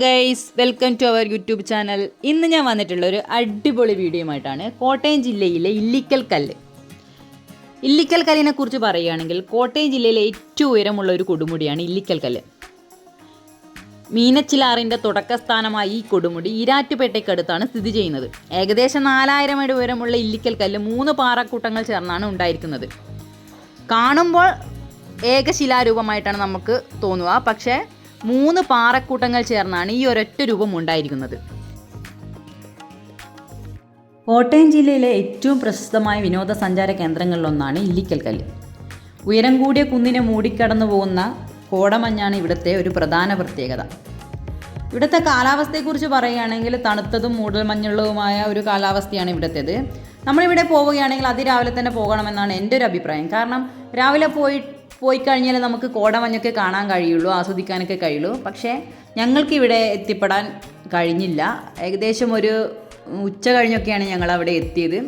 Guys welcome to our YouTube channel ഇന്ന് ഞാൻ വന്നിട്ടുള്ള ഒരു അടിപൊളി വീഡിയോയുമായിട്ടാണ് കോട്ടയം ജില്ലയിലെ ഇല്ലിക്കൽ കല്ല്. ഇല്ലിക്കൽ കല്ലിനെ കുറിച്ച് പറയുകയാണെങ്കിൽ കോട്ടയം ജില്ലയിലെ ഏറ്റവും ഉയരമുള്ള ഒരു കൊടുമുടിയാണ് ഇല്ലിക്കൽ കല്ല്. മീനച്ചിലാറിന്റെ തുടക്കസ്ഥാനമായ ഈ കൊടുമുടി ഈരാറ്റുപേട്ടയ്ക്കടുത്താണ് സ്ഥിതി ചെയ്യുന്നത്. ഏകദേശം നാലായിരം അടി ഉയരമുള്ള ഇല്ലിക്കൽ കല്ല് മൂന്ന് പാറക്കൂട്ടങ്ങൾ ചേർന്നാണ് ഉണ്ടായിരിക്കുന്നത്. കാണുമ്പോൾ ഏകശിലാരൂപമായിട്ടാണ് നമുക്ക് തോന്നുക. പക്ഷേ മൂന്ന് പാറക്കൂട്ടങ്ങൾ ചേർന്നാണ് ഈ ഒരൊറ്റ രൂപം ഉണ്ടായിരിക്കുന്നത്. കോട്ടയം ജില്ലയിലെ ഏറ്റവും പ്രശസ്തമായ വിനോദസഞ്ചാര കേന്ദ്രങ്ങളിലൊന്നാണ് ഇല്ലിക്കൽ കല്ല് ഉയരം കൂടിയ കുന്നിനെ മൂടിക്കടന്നു പോകുന്ന കോടമഞ്ഞാണ് ഇവിടുത്തെ ഒരു പ്രധാന പ്രത്യേകത. ഇവിടുത്തെ കാലാവസ്ഥയെക്കുറിച്ച് പറയുകയാണെങ്കിൽ തണുത്തതും മൂടൽമഞ്ഞുള്ളതുമായ ഒരു കാലാവസ്ഥയാണ് ഇവിടുത്തേത്. നമ്മളിവിടെ പോവുകയാണെങ്കിൽ അതിരാവിലെ തന്നെ പോകണമെന്നാണ് എന്റെ ഒരു അഭിപ്രായം. കാരണം രാവിലെ പോയി പോയി കഴിഞ്ഞാൽ നമുക്ക് കോടമഞ്ഞൊക്കെ കാണാൻ കഴിയുള്ളൂ ആസ്വദിക്കാനൊക്കെ കഴിയുള്ളൂ. പക്ഷേ ഞങ്ങൾക്കിവിടെ എത്തിപ്പെടാൻ കഴിഞ്ഞില്ല. ഏകദേശം ഒരു ഉച്ച കഴിഞ്ഞൊക്കെയാണ് ഞങ്ങൾ അവിടെ എത്തിയത്.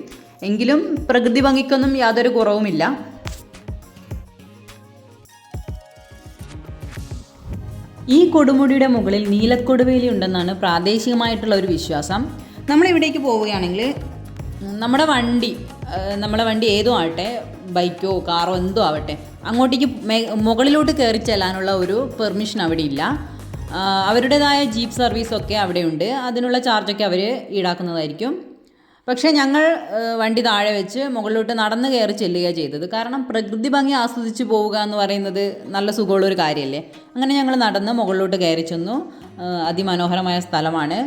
എങ്കിലും പ്രകൃതി ഭംഗിക്കൊന്നും യാതൊരു കുറവുമില്ല. ഈ കൊടുമുടിയുടെ മുകളിൽ നീലക്കൊടുവേലി ഉണ്ടെന്നാണ് പ്രാദേശികമായിട്ടുള്ള ഒരു വിശ്വാസം. നമ്മളിവിടേക്ക് പോവുകയാണെങ്കിൽ നമ്മുടെ വണ്ടി ഏഹ് നമ്മുടെ വണ്ടി ഏതോ ആവട്ടെ ബൈക്കോ കാറോ എന്തോ ആവട്ടെ അങ്ങോട്ടേക്ക് മുകളിലോട്ട് കയറി ചെല്ലാനുള്ള ഒരു പെർമിഷൻ അവിടെ ഇല്ല. അവരുടേതായ ജീപ്പ് സർവീസൊക്കെ അവിടെയുണ്ട് അതിനുള്ള ചാർജൊക്കെ അവർ ഈടാക്കുന്നതായിരിക്കും. പക്ഷേ ഞങ്ങൾ വണ്ടി താഴെ വെച്ച് മുകളിലോട്ട് നടന്ന് കയറി ചെല്ലുക ചെയ്തത്. കാരണം പ്രകൃതി ഭംഗി ആസ്വദിച്ച് പോവുക എന്ന് പറയുന്നത് നല്ല സുഖമുള്ളൊരു കാര്യമല്ലേ അങ്ങനെ ഞങ്ങൾ നടന്ന് മുകളിലോട്ട് കയറി ചെന്നു. അതിമനോഹരമായ സ്ഥലമാണ്.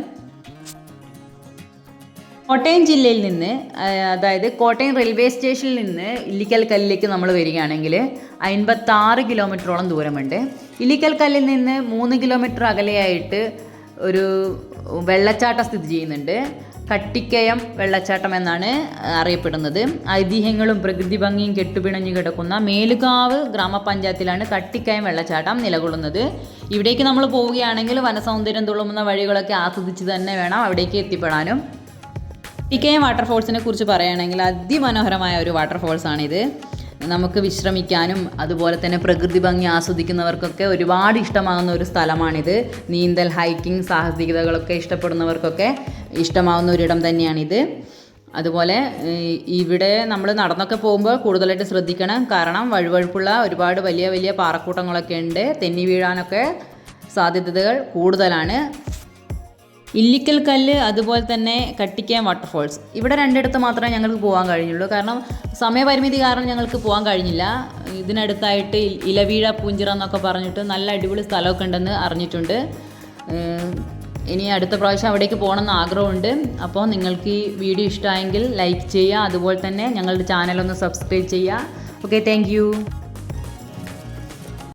കോട്ടയം ജില്ലയിൽ നിന്ന് അതായത് കോട്ടയം റെയിൽവേ സ്റ്റേഷനിൽ നിന്ന് ഇല്ലിക്കൽ കല്ലിലേക്ക് നമ്മൾ വരികയാണെങ്കിൽ അൻപത്താറ് കിലോമീറ്ററോളം ദൂരമുണ്ട്. ഇല്ലിക്കൽ കല്ലിൽ നിന്ന് മൂന്ന് കിലോമീറ്റർ അകലെയായിട്ട് ഒരു വെള്ളച്ചാട്ടം സ്ഥിതി ചെയ്യുന്നുണ്ട്. കട്ടിക്കയം വെള്ളച്ചാട്ടം എന്നാണ് അറിയപ്പെടുന്നത്. ഐതിഹ്യങ്ങളും പ്രകൃതി ഭംഗിയും കെട്ടുപിണഞ്ഞു കിടക്കുന്ന മേലുകാവ് ഗ്രാമപഞ്ചായത്തിലാണ് കട്ടിക്കയം വെള്ളച്ചാട്ടം നിലകൊള്ളുന്നത്. ഇവിടേക്ക് നമ്മൾ പോവുകയാണെങ്കിൽ വനസൗന്ദര്യം തുളുമുന്ന വഴികളൊക്കെ ആസ്വദിച്ച് തന്നെ വേണം അവിടേക്ക് എത്തിപ്പെടാനും. എം വാട്ടർഫോൾസിനെ കുറിച്ച് പറയുകയാണെങ്കിൽ അതിമനോഹരമായ ഒരു വാട്ടർഫോൾസ് ആണിത്. നമുക്ക് വിശ്രമിക്കാനും അതുപോലെ തന്നെ പ്രകൃതി ഭംഗി ആസ്വദിക്കുന്നവർക്കൊക്കെ ഒരുപാട് ഇഷ്ടമാകുന്ന ഒരു സ്ഥലമാണിത്. നീന്തൽ ഹൈക്കിംഗ് സാഹസികതകളൊക്കെ ഇഷ്ടപ്പെടുന്നവർക്കൊക്കെ ഇഷ്ടമാകുന്ന ഒരിടം തന്നെയാണിത്. അതുപോലെ ഇവിടെ നമ്മൾ നടന്നൊക്കെ പോകുമ്പോൾ കൂടുതലായിട്ട് ശ്രദ്ധിക്കണം. കാരണം വഴുവഴുപ്പുള്ള ഒരുപാട് വലിയ വലിയ പാറക്കൂട്ടങ്ങളൊക്കെ ഉണ്ട്. തെന്നി വീഴാനൊക്കെ സാധ്യതകൾ കൂടുതലാണ്. ഇല്ലിക്കൽ കല്ല് അതുപോലെ തന്നെ കട്ടിക്കാൻ വാട്ടർഫോൾസ് ഇവിടെ രണ്ടിടത്ത് മാത്രമേ ഞങ്ങൾക്ക് പോകാൻ കഴിഞ്ഞുള്ളൂ. കാരണം സമയപരിമിതി കാരണം ഞങ്ങൾക്ക് പോകാൻ കഴിഞ്ഞില്ല. ഇതിനടുത്തായിട്ട് ഇലവീഴ പൂഞ്ചിറ എന്നൊക്കെ പറഞ്ഞിട്ട് നല്ല അടിപൊളി സ്ഥലമൊക്കെ ഉണ്ടെന്ന് അറിഞ്ഞിട്ടുണ്ട്. ഇനി അടുത്ത പ്രാവശ്യം അവിടേക്ക് പോകണമെന്ന് ആഗ്രഹമുണ്ട്. അപ്പോൾ നിങ്ങൾക്ക് ഈ വീഡിയോ ഇഷ്ടമായെങ്കിൽ ലൈക്ക് ചെയ്യുക. അതുപോലെ തന്നെ ഞങ്ങളുടെ ചാനലൊന്ന് സബ്സ്ക്രൈബ് ചെയ്യുക. Okay thank